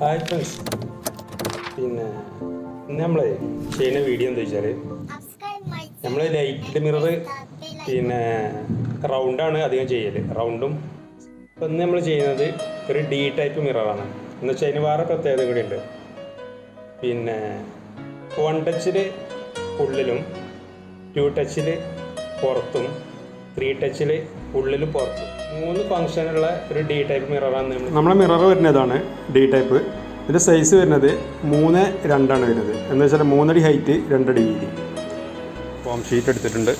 Hi friends. പിന്നെ ഇന്ന് നമ്മളെ ചെയ്യുന്ന വീഡിയോ എന്താ വെച്ചാൽ നമ്മൾ ലൈറ്റ് മിറർ പിന്നെ റൗണ്ടാണ് അധികം ചെയ്യൽ റൗണ്ടും ഇപ്പം ഇന്ന് നമ്മൾ ചെയ്യുന്നത് ഒരു ഡി ടൈപ്പ് മിററാണ്. എന്ന് വെച്ചാൽ അതിന് വേറെ പ്രത്യേകത കൂടി ഉണ്ട്. പിന്നെ വൺ ടച്ചിൽ ഉള്ളിലും ടു ടച്ചിൽ പുറത്തും ത്രീ ടച്ചിൽ ഉള്ളിൽ പുറത്ത്. മൂന്ന് ഫംഗ്ഷനുള്ള ഒരു ഡി ടൈപ്പ് മിററാണ് നമ്മൾ നമ്മളെ. മിറർ വരുന്നതാണ് ഡി ടൈപ്പ് ഇതിന്റെ സൈസ് വരുന്നത് മൂന്ന് രണ്ടാണ് വരുന്നത്. എന്ന് വെച്ചാൽ മൂന്നടി ഹൈറ്റ് രണ്ടടി വീതി. ഫോം ഷീറ്റ് എടുത്തിട്ടുണ്ട്.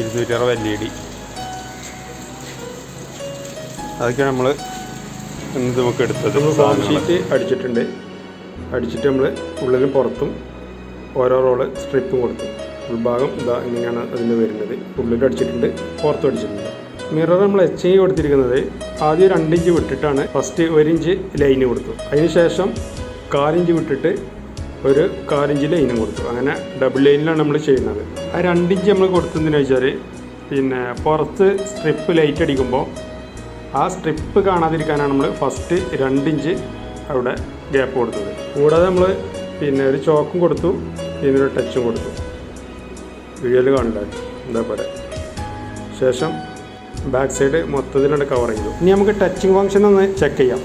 ഇരുന്നൂറ്റി അറുപത് എൽ ഇ ഡി അതൊക്കെയാണ് നമ്മൾ ഇന്ന് നമുക്ക് എടുത്തത് ഫോം ഷീറ്റ് അടിച്ചിട്ടുണ്ട്. അടിച്ചിട്ട് നമ്മൾ ഉള്ളിലും പുറത്തും ഓരോ റോൾ സ്ട്രിപ്പും കൊടുത്തു. ഉൾഭാഗം ഇതാ ഇങ്ങനെയാണ് അതിന്റെ വരുന്നത്. ഉള്ളിലും അടിച്ചിട്ടുണ്ട് പുറത്തും അടിച്ചിട്ടുണ്ട്. മിറർ നമ്മൾ എച്ച് ഐ കൊടുത്തിരിക്കുന്നത് ആദ്യം രണ്ട് ഇഞ്ച് വിട്ടിട്ടാണ് ഫസ്റ്റ് ഒരു ഇഞ്ച് ലൈന് കൊടുത്തു. അതിന് ശേഷം കാലിഞ്ച് വിട്ടിട്ട് ഒരു കാലിഞ്ച് ലൈനും കൊടുത്തു. അങ്ങനെ ഡബിൾ ലൈനിലാണ് നമ്മൾ ചെയ്യുന്നത്. ആ രണ്ടിഞ്ച് നമ്മൾ കൊടുത്തതെന്ന് വെച്ചാൽ പിന്നെ പുറത്ത് സ്ട്രിപ്പ് ലൈറ്റ് അടിക്കുമ്പോൾ ആ സ്ട്രിപ്പ് കാണാതിരിക്കാനാണ് നമ്മൾ ഫസ്റ്റ് രണ്ടിഞ്ച് അവിടെ ഗ്യാപ്പ് കൊടുത്തത്. കൂടാതെ നമ്മൾ പിന്നെ ഒരു ചോക്കും കൊടുത്തു പിന്നെ ഒരു ടച്ചും കൊടുത്തു. വീഡിയോയിൽ ഉണ്ടായി എന്താ പറയുക ശേഷം ബാക്ക് സൈഡ് മൊത്തത്തിലാണ് കവർ ചെയ്തു. ഇനി നമുക്ക് ടച്ചിങ് ഫങ്ഷൻ ഒന്ന് ചെക്ക് ചെയ്യാം.